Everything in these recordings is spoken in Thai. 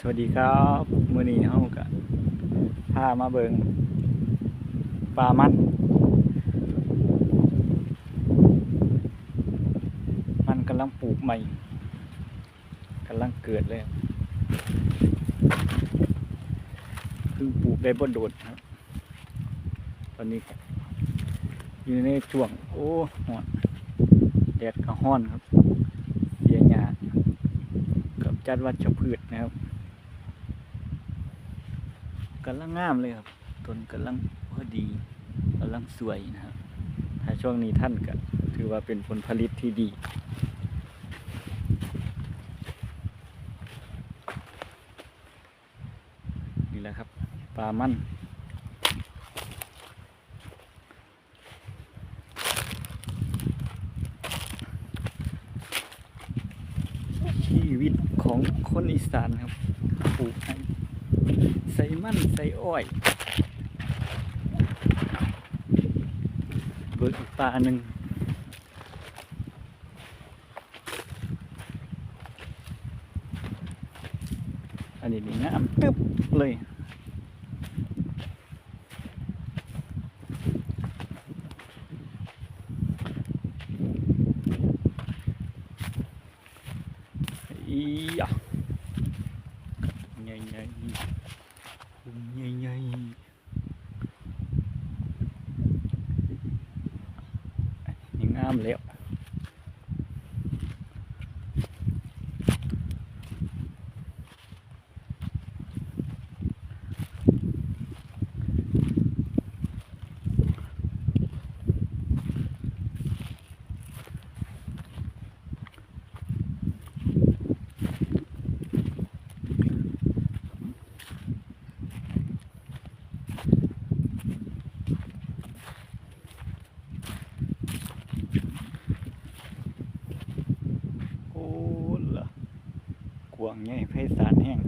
สวัสดีครับมือนี้เฮาก็พามาเบิงปลามัน มันกำลังปลูกใหม่กำลังเกิดเลยครับเพิ่งปลูกได้บ่โดดครับตอนนี้อยู่ในช่วง โอ้หอนแดดก็ฮ้อนครับเสียหญ้ากับจัดวัชพืชนะครับ กำลังงามเลยครับ ต้นกำลังพอดีกำลังสวยนะครับ ถ้าช่วงนี้ท่านก็ถือว่าเป็นผลผลิตที่ดีนี่แหละครับปลามันชีวิตของคนอีสานครับปลูกให้ ใส่มันใส่อ้อยเบิกอีกปลาหนึ่งอันนี้นี่งามตึ๊บเลยอี ยะใหญ่ใหญ่ใหญ่ใหญ่นี่งามแล้วโอ้ล่ะ กวางใหญ่ไพศาลแห้ง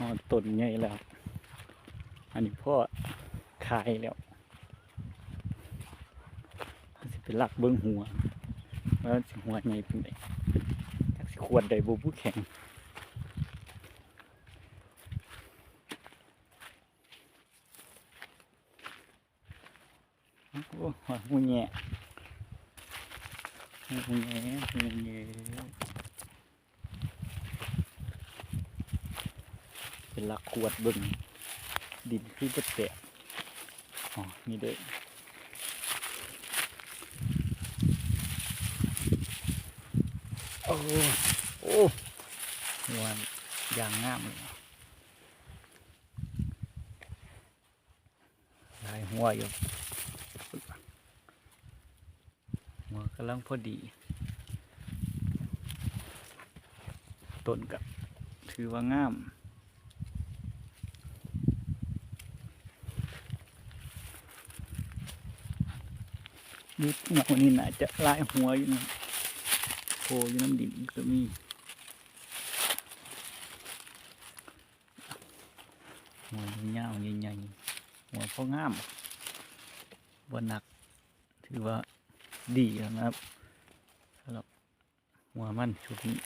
อ๋อ ต้นใหญ่แล้ว อันนี้พ่อขายแล้วสิเป็นหลักเบิ้งหัวว่าสิหัวใหญ่เป็นไงจักสิขวดใดบ่ผู้แข็งโอ้โหหูแง่หูแง่หูแง่ เป็นลักขวดบิ่งดินคือบ่แตกอ๋อนี่เด้อโอ้โอ้หัวอย่างงามเลยลายหัวอยู่หัวกำลังพอดี ต้นกับถือว่างาม นิดเงานี่น่าจะลายหัวอยู่นะโผล่อยู่น้ำดินก็มีหัวยาวใหญ่ๆหัวพองามบนหนัก ถือว่าดีนะครับสำหรับหัวมันชุดนี้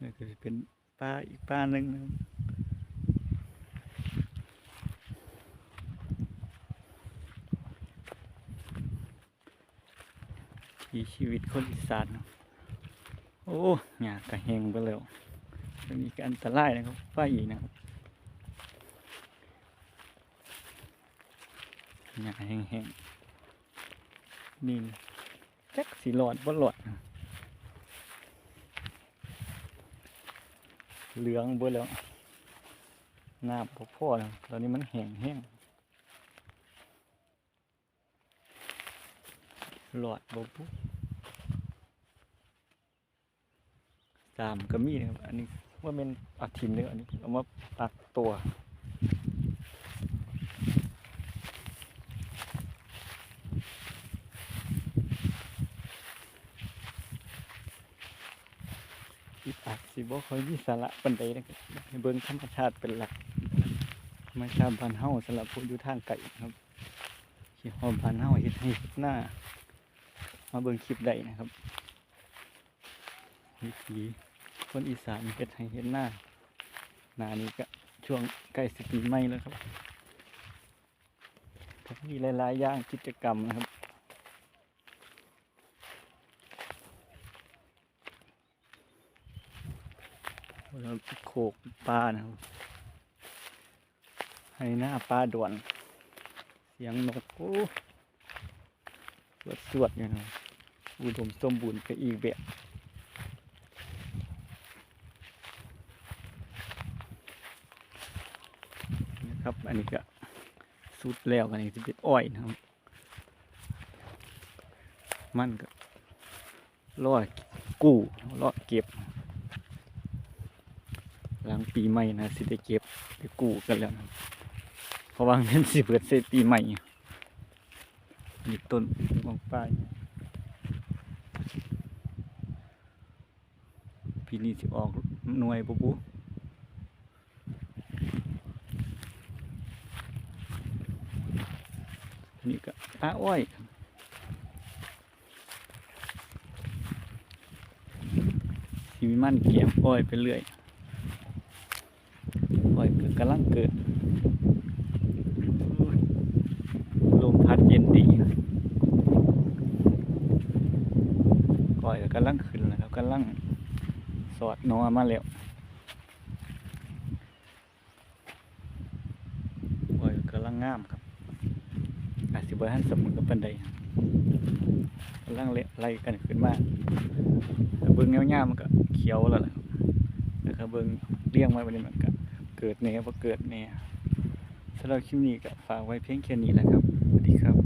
อเป็นปลาอีกปลาหนึ่งนะครับ ทีชีวิตคนอีสานโอ้หยากกระแหงไปแล้วมันมีการอันตรายนะครับไฟอีกนะครับหยาแห้งๆนี่จักสีหลอดบ่หลอดเหลืองเบ่แล้วน้ำพอพอแล้วตอนนี้มันแห้งแห้ง หลอดบ่ปุ๊สามก็มีนะครับ อันนี้ว่าเป็นอัดทิมเลยอันนี้ เอามาตักตัวอีอักสิบ่ค่อยมีสาระปานใดนะครับให้เบิ่งธรรมชาติเป็นหลักธรรมชาติบ้านเฮาสำหรับผู้อยู่ทางไกลครับที่ฮอมบ้านเฮาเฮ็ดให้หน้า มาเบิ่งคลิปได้นะครับวิถีคนอีสานเฮ็ดให้เฮ็ดหน้าหน้านี้ก็ช่วงใกล้สิปีใหม่แล้วครับมีหลาย ๆ อย่างกิจกรรมนะครับเราโขกปลานะครับ ให้หน้าปลาด่วน เสียงนกโอ้ วดสวดๆอยู่นะอุดมสมบูรณ์ไปอีกแบบนะครับ อันนี้ก็สุดแล้วอันนี้จะเป็นอ้อยนะครับ มันก็รอกู้รอเก็บ หลังปีใหม่นะสิได้เก็บไปกู้กันแล้วนะเพราะว่าเงินสิเปิดเสร็จปีใหม่ มีต้นของป้ายปีนี้สิออกหน่วยปุ๊บนี่ก็ป้าอ้อยสิมีมันเกี่ยมอ้อยไปเรื่อยปล่อยก็กำลังเกิดอุ๊ยลมพัดเย็นดีปล่อย ก็กำลังขึ้นแล้วครับกำลังสอดนอมาแล้วปล่อยก็กำลังงามครับอาจสิบหันสมุนกับปันใดกำลังเละไล่กันขึ้นมาเบิ้งเงี้ยๆมันก็เขียวแล้วล่ะครับแล้วก็เบิ้งเลี้ยงไว้วันนี้มันก็เกิดเนี่ยพอเกิดเนี่ยสำหรับคลิปนี้ก็ฝากไว้เพียงแค่นี้แหละครับสวัสดีครับ